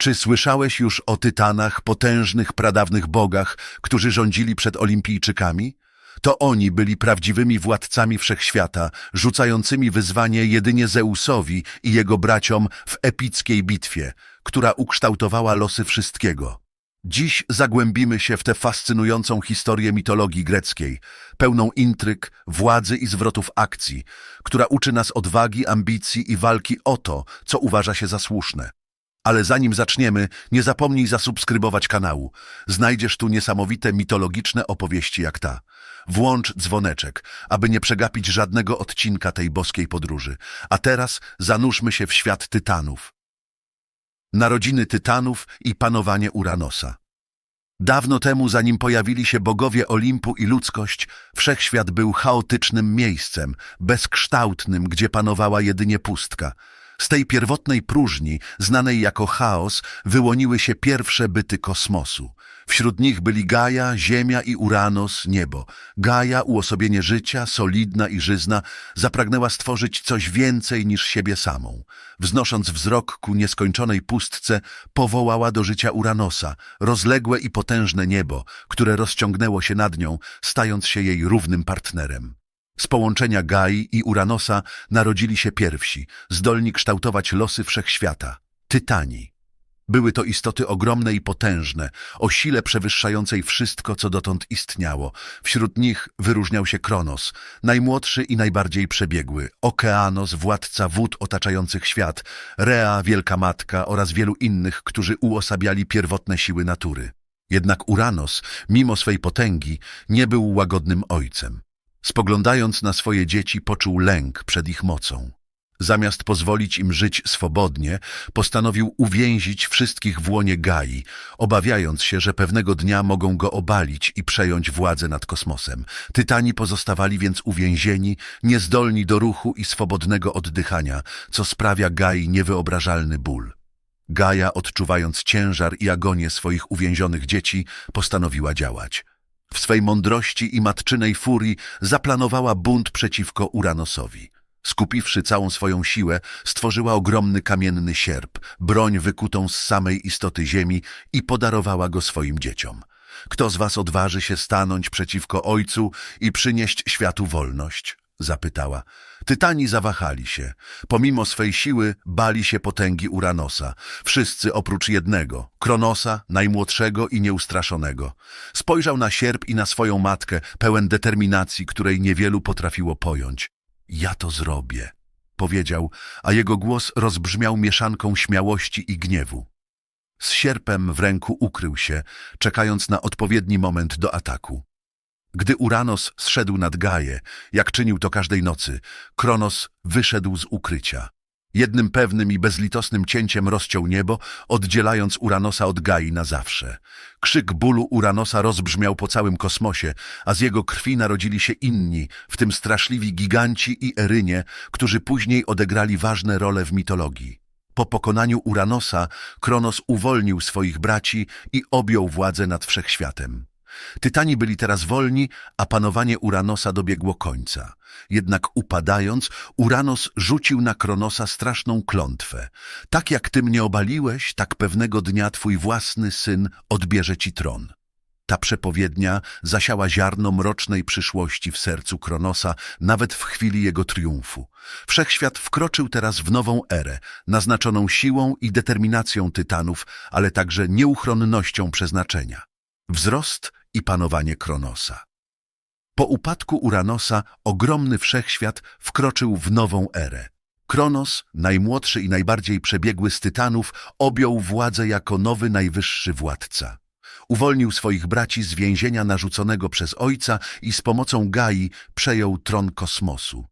Czy słyszałeś już o tytanach, potężnych, pradawnych bogach, którzy rządzili przed olimpijczykami? To oni byli prawdziwymi władcami wszechświata, rzucającymi wyzwanie jedynie Zeusowi i jego braciom w epickiej bitwie, która ukształtowała losy wszystkiego. Dziś zagłębimy się w tę fascynującą historię mitologii greckiej, pełną intryg, władzy i zwrotów akcji, która uczy nas odwagi, ambicji i walki o to, co uważa się za słuszne. Ale zanim zaczniemy, nie zapomnij zasubskrybować kanału. Znajdziesz tu niesamowite mitologiczne opowieści jak ta. Włącz dzwoneczek, aby nie przegapić żadnego odcinka tej boskiej podróży. A teraz zanurzmy się w świat tytanów. Narodziny tytanów i panowanie Uranosa. Dawno temu, zanim pojawili się bogowie Olimpu i ludzkość, wszechświat był chaotycznym miejscem, bezkształtnym, gdzie panowała jedynie pustka. Z tej pierwotnej próżni, znanej jako chaos, wyłoniły się pierwsze byty kosmosu. Wśród nich byli Gaja, Ziemia i Uranos, niebo. Gaja, uosobienie życia, solidna i żyzna, zapragnęła stworzyć coś więcej niż siebie samą. Wznosząc wzrok ku nieskończonej pustce, powołała do życia Uranosa, rozległe i potężne niebo, które rozciągnęło się nad nią, stając się jej równym partnerem. Z połączenia Gai i Uranosa narodzili się pierwsi, zdolni kształtować losy wszechświata – Tytani. Były to istoty ogromne i potężne, o sile przewyższającej wszystko, co dotąd istniało. Wśród nich wyróżniał się Kronos, najmłodszy i najbardziej przebiegły, Okeanos, władca wód otaczających świat, Rea, Wielka Matka oraz wielu innych, którzy uosabiali pierwotne siły natury. Jednak Uranos, mimo swej potęgi, nie był łagodnym ojcem. Spoglądając na swoje dzieci, poczuł lęk przed ich mocą. Zamiast pozwolić im żyć swobodnie, postanowił uwięzić wszystkich w łonie Gai, obawiając się, że pewnego dnia mogą go obalić i przejąć władzę nad kosmosem. Tytani pozostawali więc uwięzieni, niezdolni do ruchu i swobodnego oddychania, co sprawia Gai niewyobrażalny ból. Gaja, odczuwając ciężar i agonię swoich uwięzionych dzieci, postanowiła działać. W swej mądrości i matczynej furii zaplanowała bunt przeciwko Uranosowi. Skupiwszy całą swoją siłę, stworzyła ogromny kamienny sierp, broń wykutą z samej istoty ziemi i podarowała go swoim dzieciom. Kto z was odważy się stanąć przeciwko ojcu i przynieść światu wolność? Zapytała. Tytani zawahali się. Pomimo swej siły bali się potęgi Uranosa. Wszyscy oprócz jednego, Kronosa, najmłodszego i nieustraszonego. Spojrzał na sierp i na swoją matkę, pełen determinacji, której niewielu potrafiło pojąć. Ja to zrobię, powiedział, a jego głos rozbrzmiał mieszanką śmiałości i gniewu. Z sierpem w ręku ukrył się, czekając na odpowiedni moment do ataku. Gdy Uranos zszedł nad Gaję, jak czynił to każdej nocy, Kronos wyszedł z ukrycia. Jednym pewnym i bezlitosnym cięciem rozciął niebo, oddzielając Uranosa od Gai na zawsze. Krzyk bólu Uranosa rozbrzmiał po całym kosmosie, a z jego krwi narodzili się inni, w tym straszliwi giganci i Erynie, którzy później odegrali ważne role w mitologii. Po pokonaniu Uranosa, Kronos uwolnił swoich braci i objął władzę nad wszechświatem. Tytani byli teraz wolni, a panowanie Uranosa dobiegło końca. Jednak upadając, Uranos rzucił na Kronosa straszną klątwę. Tak jak ty mnie obaliłeś, tak pewnego dnia twój własny syn odbierze ci tron. Ta przepowiednia zasiała ziarno mrocznej przyszłości w sercu Kronosa, nawet w chwili jego triumfu. Wszechświat wkroczył teraz w nową erę, naznaczoną siłą i determinacją tytanów, ale także nieuchronnością przeznaczenia. Wzrost i panowanie Kronosa. Po upadku Uranosa ogromny wszechświat wkroczył w nową erę. Kronos, najmłodszy i najbardziej przebiegły z tytanów, objął władzę jako nowy najwyższy władca. Uwolnił swoich braci z więzienia narzuconego przez ojca i z pomocą Gai przejął tron kosmosu.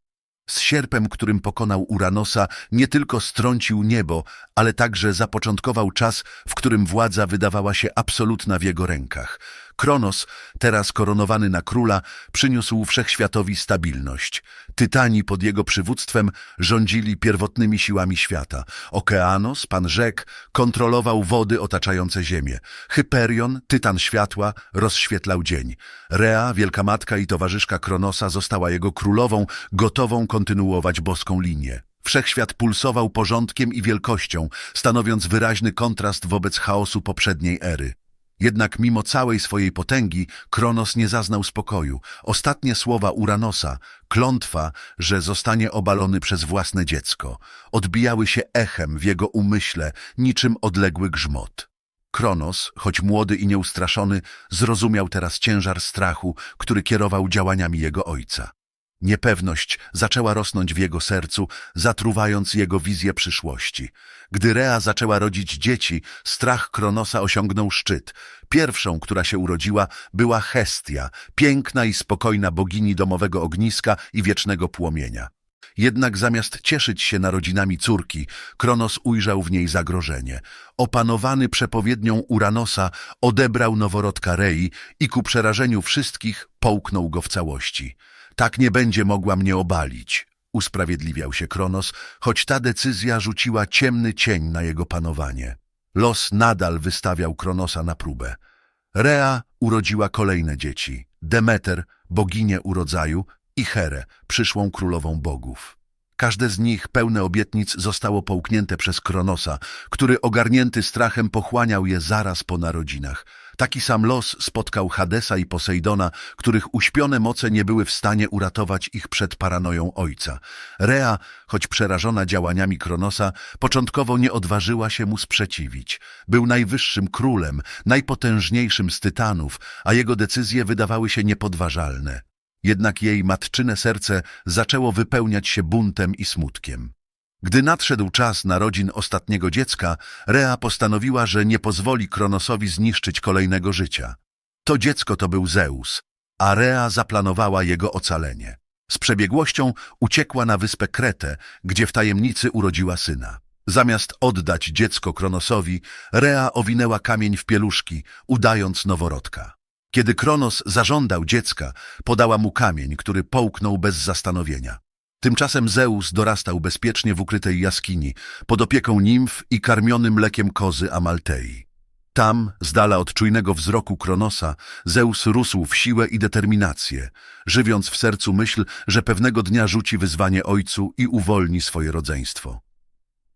Z sierpem, którym pokonał Uranosa, nie tylko strącił niebo, ale także zapoczątkował czas, w którym władza wydawała się absolutna w jego rękach. Kronos, teraz koronowany na króla, przyniósł wszechświatowi stabilność. Tytani pod jego przywództwem rządzili pierwotnymi siłami świata. Okeanos, pan rzek, kontrolował wody otaczające ziemię. Hyperion, tytan światła, rozświetlał dzień. Rea, wielka matka i towarzyszka Kronosa została jego królową, gotową kontynuować boską linię. Wszechświat pulsował porządkiem i wielkością, stanowiąc wyraźny kontrast wobec chaosu poprzedniej ery. Jednak mimo całej swojej potęgi, Kronos nie zaznał spokoju. Ostatnie słowa Uranosa, klątwa, że zostanie obalony przez własne dziecko, odbijały się echem w jego umyśle, niczym odległy grzmot. Kronos, choć młody i nieustraszony, zrozumiał teraz ciężar strachu, który kierował działaniami jego ojca. Niepewność zaczęła rosnąć w jego sercu, zatruwając jego wizję przyszłości. Gdy Rea zaczęła rodzić dzieci, strach Kronosa osiągnął szczyt. Pierwszą, która się urodziła, była Hestia, piękna i spokojna bogini domowego ogniska i wiecznego płomienia. Jednak zamiast cieszyć się narodzinami córki, Kronos ujrzał w niej zagrożenie. Opanowany przepowiednią Uranosa odebrał noworodka Rei i ku przerażeniu wszystkich połknął go w całości. Tak nie będzie mogła mnie obalić, usprawiedliwiał się Kronos, choć ta decyzja rzuciła ciemny cień na jego panowanie. Los nadal wystawiał Kronosa na próbę. Rea urodziła kolejne dzieci. Demeter, boginię urodzaju, i Herę, przyszłą królową bogów. Każde z nich, pełne obietnic, zostało połknięte przez Kronosa, który ogarnięty strachem pochłaniał je zaraz po narodzinach. Taki sam los spotkał Hadesa i Posejdona, których uśpione moce nie były w stanie uratować ich przed paranoją ojca. Rea, choć przerażona działaniami Kronosa, początkowo nie odważyła się mu sprzeciwić. Był najwyższym królem, najpotężniejszym z tytanów, a jego decyzje wydawały się niepodważalne. Jednak jej matczyne serce zaczęło wypełniać się buntem i smutkiem. Gdy nadszedł czas narodzin ostatniego dziecka, Rea postanowiła, że nie pozwoli Kronosowi zniszczyć kolejnego życia. To dziecko to był Zeus, a Rea zaplanowała jego ocalenie. Z przebiegłością uciekła na wyspę Kretę, gdzie w tajemnicy urodziła syna. Zamiast oddać dziecko Kronosowi, Rea owinęła kamień w pieluszki, udając noworodka. Kiedy Kronos zażądał dziecka, podała mu kamień, który połknął bez zastanowienia. Tymczasem Zeus dorastał bezpiecznie w ukrytej jaskini, pod opieką nimf i karmiony mlekiem kozy Amaltei. Tam, z dala od czujnego wzroku Kronosa, Zeus rósł w siłę i determinację, żywiąc w sercu myśl, że pewnego dnia rzuci wyzwanie ojcu i uwolni swoje rodzeństwo.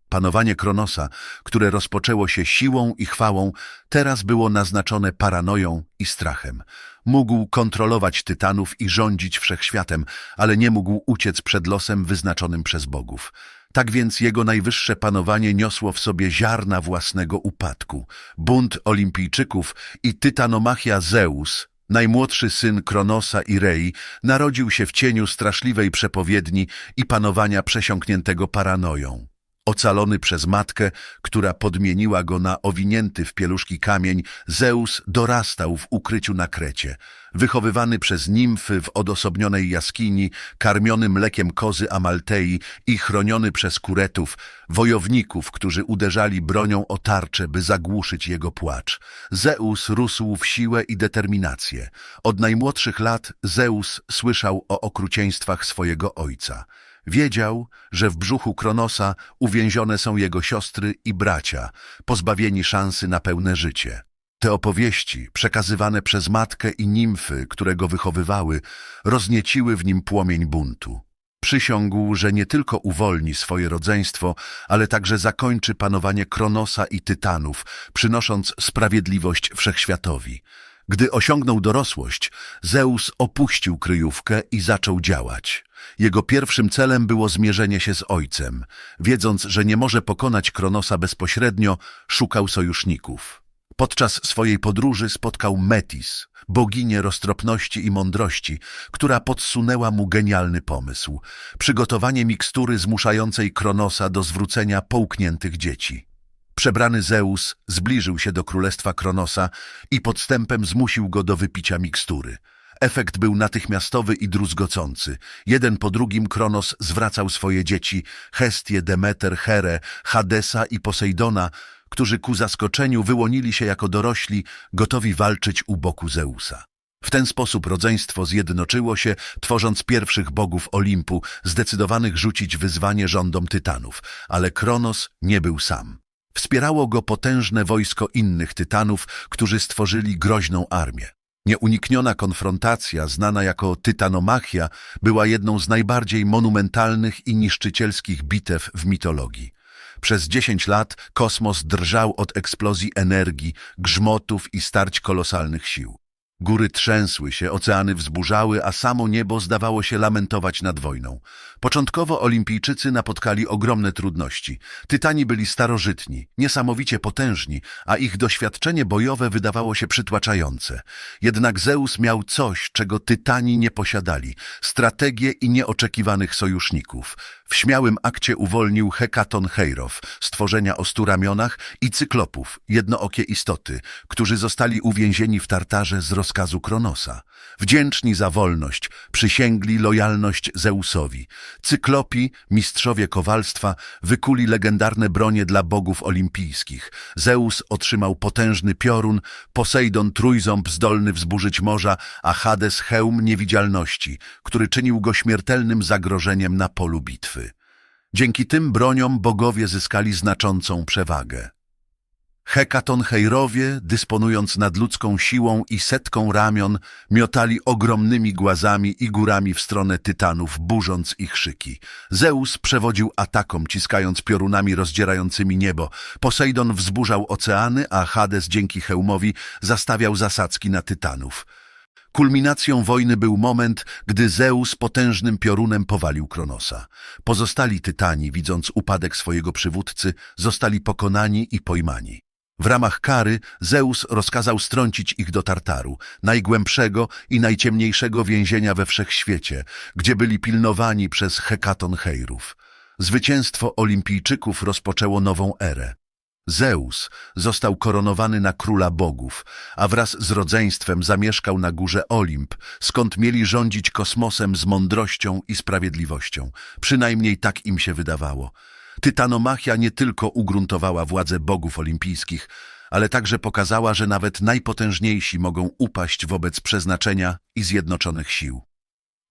Panowanie Kronosa, które rozpoczęło się siłą i chwałą, teraz było naznaczone paranoją i strachem. Mógł kontrolować tytanów i rządzić wszechświatem, ale nie mógł uciec przed losem wyznaczonym przez bogów. Tak więc jego najwyższe panowanie niosło w sobie ziarna własnego upadku. Bunt olimpijczyków i tytanomachia Zeus, najmłodszy syn Kronosa i Rei, narodził się w cieniu straszliwej przepowiedni i panowania przesiąkniętego paranoją. Ocalony przez matkę, która podmieniła go na owinięty w pieluszki kamień, Zeus dorastał w ukryciu na Krecie. Wychowywany przez nimfy w odosobnionej jaskini, karmiony mlekiem kozy Amaltei i chroniony przez kuretów, wojowników, którzy uderzali bronią o tarczę, by zagłuszyć jego płacz. Zeus rósł w siłę i determinację. Od najmłodszych lat Zeus słyszał o okrucieństwach swojego ojca. Wiedział, że w brzuchu Kronosa uwięzione są jego siostry i bracia, pozbawieni szansy na pełne życie. Te opowieści, przekazywane przez matkę i nimfy, które go wychowywały, roznieciły w nim płomień buntu. Przysiągł, że nie tylko uwolni swoje rodzeństwo, ale także zakończy panowanie Kronosa i Tytanów, przynosząc sprawiedliwość wszechświatowi. Gdy osiągnął dorosłość, Zeus opuścił kryjówkę i zaczął działać. Jego pierwszym celem było zmierzenie się z ojcem. Wiedząc, że nie może pokonać Kronosa bezpośrednio, szukał sojuszników. Podczas swojej podróży spotkał Metis, boginię roztropności i mądrości, która podsunęła mu genialny pomysł – przygotowanie mikstury zmuszającej Kronosa do zwrócenia połkniętych dzieci. Przebrany Zeus zbliżył się do królestwa Kronosa i podstępem zmusił go do wypicia mikstury. Efekt był natychmiastowy i druzgocący. Jeden po drugim Kronos zwracał swoje dzieci, Hestię, Demeter, Herę, Hadesa i Posejdona, którzy ku zaskoczeniu wyłonili się jako dorośli, gotowi walczyć u boku Zeusa. W ten sposób rodzeństwo zjednoczyło się, tworząc pierwszych bogów Olimpu, zdecydowanych rzucić wyzwanie rządom tytanów, ale Kronos nie był sam. Wspierało go potężne wojsko innych tytanów, którzy stworzyli groźną armię. Nieunikniona konfrontacja, znana jako tytanomachia, była jedną z najbardziej monumentalnych i niszczycielskich bitew w mitologii. Przez dziesięć lat kosmos drżał od eksplozji energii, grzmotów i starć kolosalnych sił. Góry trzęsły się, oceany wzburzały, a samo niebo zdawało się lamentować nad wojną. Początkowo olimpijczycy napotkali ogromne trudności. Tytani byli starożytni, niesamowicie potężni, a ich doświadczenie bojowe wydawało się przytłaczające. Jednak Zeus miał coś, czego Tytani nie posiadali – strategię i nieoczekiwanych sojuszników. W śmiałym akcie uwolnił Hekaton Heirow, stworzenia o stu ramionach i cyklopów, jednookie istoty, którzy zostali uwięzieni w Tartarze z rozkazu Kronosa. Wdzięczni za wolność, przysięgli lojalność Zeusowi. Cyklopi, mistrzowie kowalstwa, wykuli legendarne bronie dla bogów olimpijskich. Zeus otrzymał potężny piorun, Posejdon trójząb zdolny wzburzyć morza, a Hades hełm niewidzialności, który czynił go śmiertelnym zagrożeniem na polu bitwy. Dzięki tym broniom bogowie zyskali znaczącą przewagę. Hekatoncheirowie, dysponując nadludzką siłą i setką ramion, miotali ogromnymi głazami i górami w stronę tytanów, burząc ich szyki. Zeus przewodził atakom, ciskając piorunami rozdzierającymi niebo. Posejdon wzburzał oceany, a Hades dzięki hełmowi zastawiał zasadzki na tytanów. Kulminacją wojny był moment, gdy Zeus potężnym piorunem powalił Kronosa. Pozostali tytani, widząc upadek swojego przywódcy, zostali pokonani i pojmani. W ramach kary Zeus rozkazał strącić ich do Tartaru, najgłębszego i najciemniejszego więzienia we wszechświecie, gdzie byli pilnowani przez Hekaton Heirów. Zwycięstwo olimpijczyków rozpoczęło nową erę. Zeus został koronowany na króla bogów, a wraz z rodzeństwem zamieszkał na górze Olimp, skąd mieli rządzić kosmosem z mądrością i sprawiedliwością. Przynajmniej tak im się wydawało. Tytanomachia nie tylko ugruntowała władzę bogów olimpijskich, ale także pokazała, że nawet najpotężniejsi mogą upaść wobec przeznaczenia i zjednoczonych sił.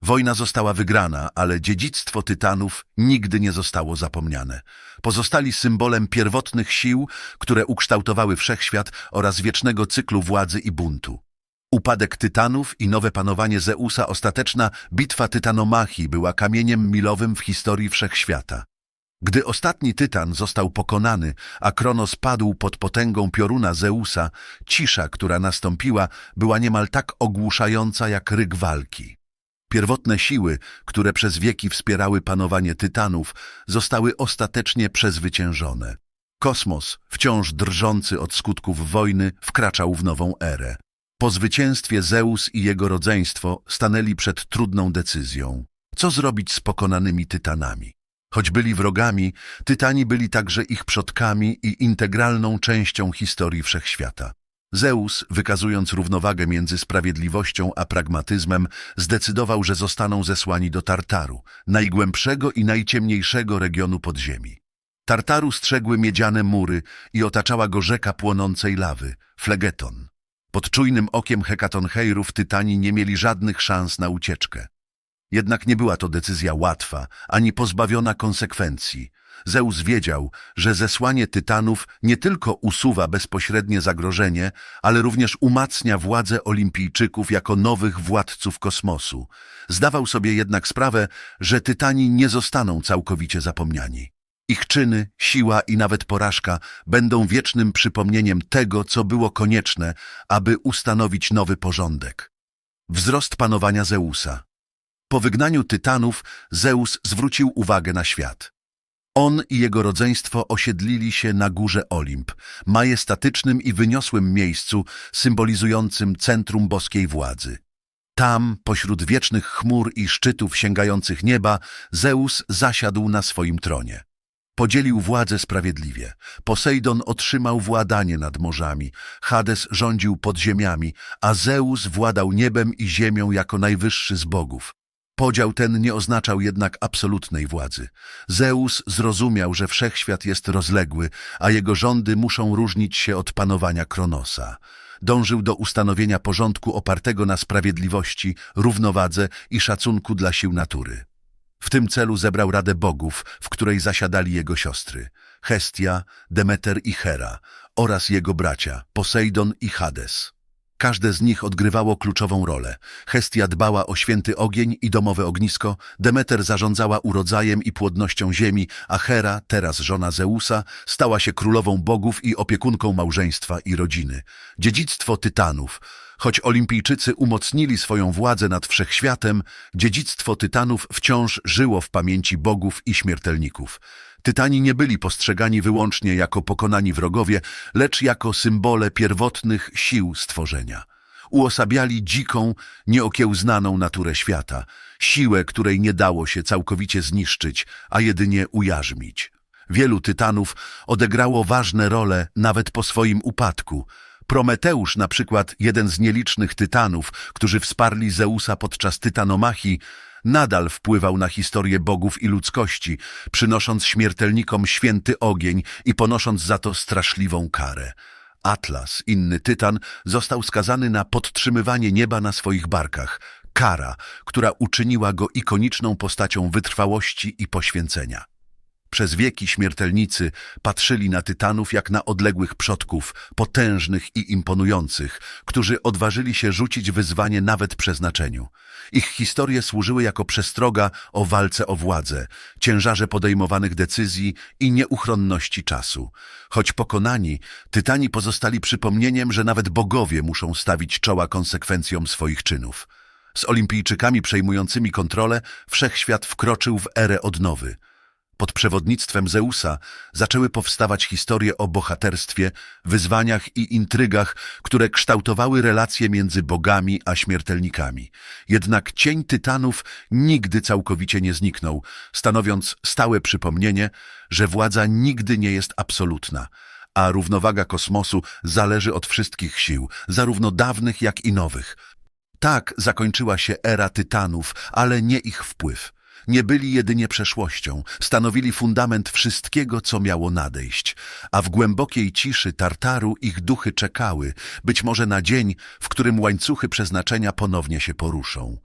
Wojna została wygrana, ale dziedzictwo Tytanów nigdy nie zostało zapomniane. Pozostali symbolem pierwotnych sił, które ukształtowały wszechświat oraz wiecznego cyklu władzy i buntu. Upadek Tytanów i nowe panowanie Zeusa, ostateczna bitwa Tytanomachii była kamieniem milowym w historii wszechświata. Gdy ostatni Tytan został pokonany, a Kronos padł pod potęgą pioruna Zeusa, cisza, która nastąpiła, była niemal tak ogłuszająca jak ryk walki. Pierwotne siły, które przez wieki wspierały panowanie Tytanów, zostały ostatecznie przezwyciężone. Kosmos, wciąż drżący od skutków wojny, wkraczał w nową erę. Po zwycięstwie Zeus i jego rodzeństwo stanęli przed trudną decyzją. Co zrobić z pokonanymi Tytanami? Choć byli wrogami, Tytani byli także ich przodkami i integralną częścią historii wszechświata. Zeus, wykazując równowagę między sprawiedliwością a pragmatyzmem, zdecydował, że zostaną zesłani do Tartaru, najgłębszego i najciemniejszego regionu podziemi. Tartaru strzegły miedziane mury i otaczała go rzeka płonącej lawy, Flegeton. Pod czujnym okiem Hekatonheirów Tytani nie mieli żadnych szans na ucieczkę. Jednak nie była to decyzja łatwa, ani pozbawiona konsekwencji. Zeus wiedział, że zesłanie tytanów nie tylko usuwa bezpośrednie zagrożenie, ale również umacnia władzę olimpijczyków jako nowych władców kosmosu. Zdawał sobie jednak sprawę, że tytani nie zostaną całkowicie zapomniani. Ich czyny, siła i nawet porażka będą wiecznym przypomnieniem tego, co było konieczne, aby ustanowić nowy porządek. Wzrost panowania Zeusa. Po wygnaniu tytanów Zeus zwrócił uwagę na świat. On i jego rodzeństwo osiedlili się na górze Olimp, majestatycznym i wyniosłym miejscu symbolizującym centrum boskiej władzy. Tam, pośród wiecznych chmur i szczytów sięgających nieba, Zeus zasiadł na swoim tronie. Podzielił władzę sprawiedliwie. Posejdon otrzymał władanie nad morzami, Hades rządził podziemiami, a Zeus władał niebem i ziemią jako najwyższy z bogów. Podział ten nie oznaczał jednak absolutnej władzy. Zeus zrozumiał, że wszechświat jest rozległy, a jego rządy muszą różnić się od panowania Kronosa. Dążył do ustanowienia porządku opartego na sprawiedliwości, równowadze i szacunku dla sił natury. W tym celu zebrał Radę Bogów, w której zasiadali jego siostry Hestia, Demeter i Hera oraz jego bracia Posejdon i Hades. Każde z nich odgrywało kluczową rolę. Hestia dbała o święty ogień i domowe ognisko, Demeter zarządzała urodzajem i płodnością ziemi, a Hera, teraz żona Zeusa, stała się królową bogów i opiekunką małżeństwa i rodziny. Dziedzictwo Tytanów. Choć olimpijczycy umocnili swoją władzę nad wszechświatem, dziedzictwo Tytanów wciąż żyło w pamięci bogów i śmiertelników. Tytani nie byli postrzegani wyłącznie jako pokonani wrogowie, lecz jako symbole pierwotnych sił stworzenia. Uosabiali dziką, nieokiełznaną naturę świata, siłę, której nie dało się całkowicie zniszczyć, a jedynie ujarzmić. Wielu tytanów odegrało ważne role nawet po swoim upadku. Prometeusz, na przykład jeden z nielicznych tytanów, którzy wsparli Zeusa podczas tytanomachii, nadal wpływał na historię bogów i ludzkości, przynosząc śmiertelnikom święty ogień i ponosząc za to straszliwą karę. Atlas, inny tytan, został skazany na podtrzymywanie nieba na swoich barkach, kara, która uczyniła go ikoniczną postacią wytrwałości i poświęcenia. Przez wieki śmiertelnicy patrzyli na tytanów jak na odległych przodków, potężnych i imponujących, którzy odważyli się rzucić wyzwanie nawet przeznaczeniu. Ich historie służyły jako przestroga o walce o władzę, ciężarze podejmowanych decyzji i nieuchronności czasu. Choć pokonani, tytani pozostali przypomnieniem, że nawet bogowie muszą stawić czoła konsekwencjom swoich czynów. Z olimpijczykami przejmującymi kontrolę wszechświat wkroczył w erę odnowy. Pod przewodnictwem Zeusa zaczęły powstawać historie o bohaterstwie, wyzwaniach i intrygach, które kształtowały relacje między bogami a śmiertelnikami. Jednak cień tytanów nigdy całkowicie nie zniknął, stanowiąc stałe przypomnienie, że władza nigdy nie jest absolutna, a równowaga kosmosu zależy od wszystkich sił, zarówno dawnych, jak i nowych. Tak zakończyła się era tytanów, ale nie ich wpływ. Nie byli jedynie przeszłością, stanowili fundament wszystkiego, co miało nadejść, a w głębokiej ciszy Tartaru ich duchy czekały, być może na dzień, w którym łańcuchy przeznaczenia ponownie się poruszą.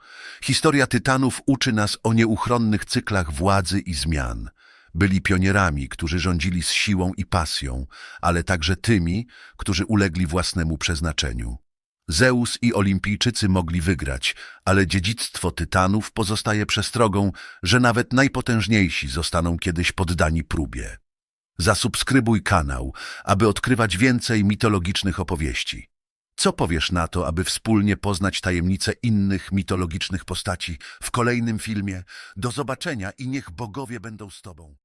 Historia Tytanów uczy nas o nieuchronnych cyklach władzy i zmian. Byli pionierami, którzy rządzili z siłą i pasją, ale także tymi, którzy ulegli własnemu przeznaczeniu. Zeus i olimpijczycy mogli wygrać, ale dziedzictwo tytanów pozostaje przestrogą, że nawet najpotężniejsi zostaną kiedyś poddani próbie. Zasubskrybuj kanał, aby odkrywać więcej mitologicznych opowieści. Co powiesz na to, aby wspólnie poznać tajemnice innych mitologicznych postaci w kolejnym filmie? Do zobaczenia i niech bogowie będą z Tobą.